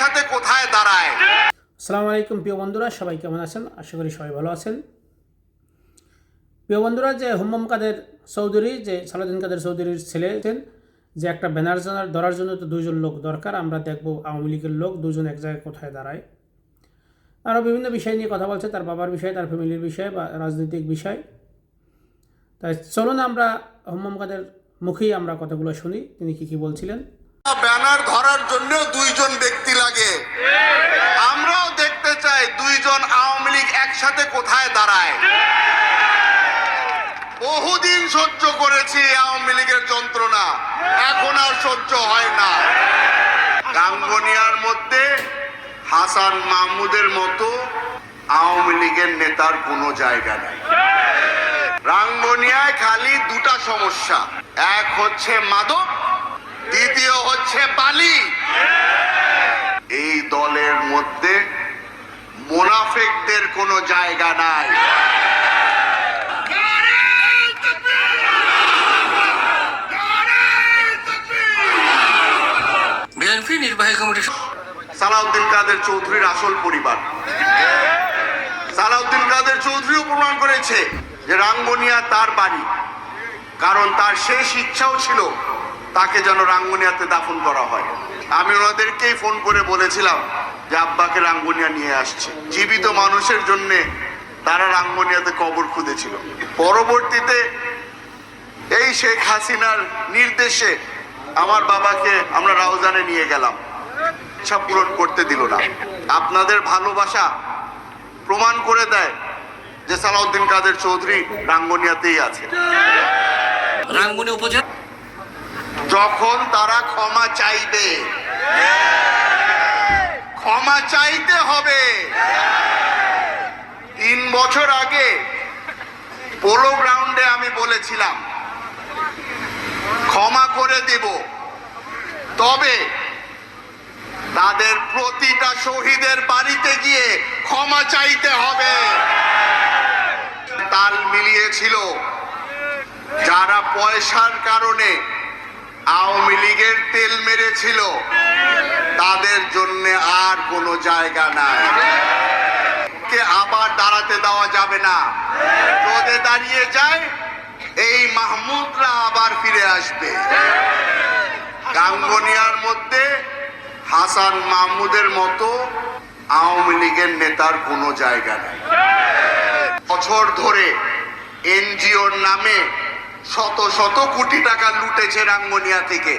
একসাথে কোথায় দাঁড়ায়? আসসালামু আলাইকুম প্রিয় বন্ধুরা সবাই কেমন আছেন? আশা করি সবাই ভালো আছেন। প্রিয় বন্ধুরা যে হুম্মম কাদের চৌধুরী যে সালাউদ্দিন কাদের চৌধুরীর ছেলে যে একটা ব্যানার জানার ধরার জন্য তো দুইজন লোক দরকার আমরা দেখব আওয়ামী লীগের লোক দুজন এক জায়গায় কোথায় দাঁড়ায়। আরও বিভিন্ন বিষয় নিয়ে কথা বলছে তার বাবার বিষয়ে তার ফ্যামিলির বিষয়ে বা রাজনৈতিক বিষয়। তাই চলুন আমরা হুম্মম কাদের মুখেই আমরা কথাগুলো শুনি তিনি কি কি বলছিলেন। ব্যানার জন্য দুইজন ব্যক্তি লাগে। আমরাও দেখতে চাই দুইজন আওয়ামী লীগ একসাথে কোথায় দাঁড়ায়। বহুদিন সহ্য করেছি আওয়ামী লীগের যন্ত্রণা। এখন আর সহ্য হয় না। গাঙ্গনিয়ার মধ্যে হাসান মাহমুদের মতো আওয়ামী লীগের নেতার কোনো জায়গা নেই। রাঙ্গনিয়ায় খালি দুটা সমস্যা। এক হচ্ছে মাদক দ্বিতীয় হচ্ছে বালি এই দলের মধ্যে মোনাফেকদের কোনো জায়গা নাই। বিএনপি নির্বাহী কমিটির সালাউদ্দিন কাদের চৌধুরীর আসল পরিবার। সালাউদ্দিন কাদের চৌধুরীও প্রমাণ করেছে যে রাঙ্গনিয়া তার বাড়ি কারণ তার শেষ ইচ্ছাও ছিল তাকে যেন রাঙ্গুনিয়াতে দাফন করা হয়। আমি ওনাদেরকেই ফোন করে বলেছিলাম যে আব্বাকে রাঙ্গনিয়া নিয়ে আসছে। জীবিত মানুষের জন্য তারা রাঙ্গনিয়াতে কবর খুঁজেছিল। পরবর্তীতে এই শেখ হাসিনার নির্দেশে আমার বাবাকে আমরা রাউজানে নিয়ে গেলাম। ইচ্ছা পূরণ করতে দিল না। আপনাদের ভালোবাসা প্রমাণ করে দেয় যে সালাউদ্দিন কাদের চৌধুরী রাঙ্গনিয়াতেই আছে। রাঙ্গুনি উপজেলা যখন তারা ক্ষমা চাইবে। ক্ষমা চাইতে হবে। তিন বছর আগে পোলো গ্রাউন্ডে আমি বলেছিলাম, ক্ষমা করে দেব। তবে তাদের প্রতিটা শহীদের বাড়িতে গিয়ে ক্ষমা চাইতে হবে। তাল মিলিয়েছিল, যারা পয়সার কারণে আওয়ামী লীগের তেল মেরেছিল। তাদের জন্য আর কোনো জায়গা নাই। কে আবার দাঁড়াতে দেওয়া যাবে না। রোদে দাঁড়িয়ে যায়, এই মাহমুদরা আবার ফিরে আসবে। গাঙ্গনিয়ার মধ্যে হাসান মাহমুদের মতো আওয়ামী লীগের নেতার কোনো জায়গা নেই। বছর ধরে এনজিওর নামে শত শত কোটি টাকা লুটেছে রাঙ্গনিয়া থেকে।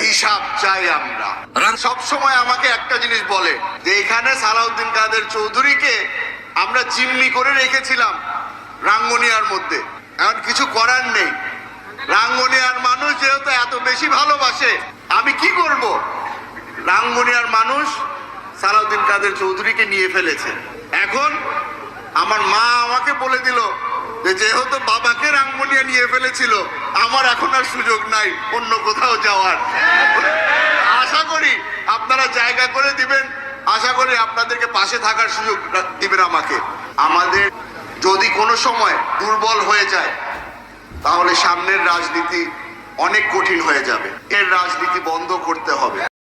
হিসাব চাই আমরা। সব সময় আমাকে একটা জিনিস বলে যে এখানে সালাউদ্দিন কাদের চৌধুরীকে আমরা জিম্মি করে রেখেছিলাম রাঙ্গনিয়ার মধ্যে। এখন কিছু করার নেই। রাঙ্গনিয়ার মানুষ যেহেতু এত বেশি ভালোবাসে আমি কি করব? রাঙ্গনিয়ার মানুষ সালাউদ্দিন কাদের চৌধুরীকে নিয়ে ফেলেছে। এখন আমার মা আমাকে বলে দিল যেহেতু বাবাকে রাঙ্গনিয়া নিয়ে ফেলেছিল, আমার এখন আর সুযোগ নাই অন্য কোথাও যাওয়ার। আশা করি আপনারা জায়গা করে দিবেন। আশা করি আপনাদেরকে পাশে থাকার সুযোগ দিবেন আমাকে। আমাদের যদি কোনো সময় দুর্বল হয়ে যায়, তাহলে সামনের রাজনীতি অনেক কঠিন হয়ে যাবে। এর রাজনীতি বন্ধ করতে হবে।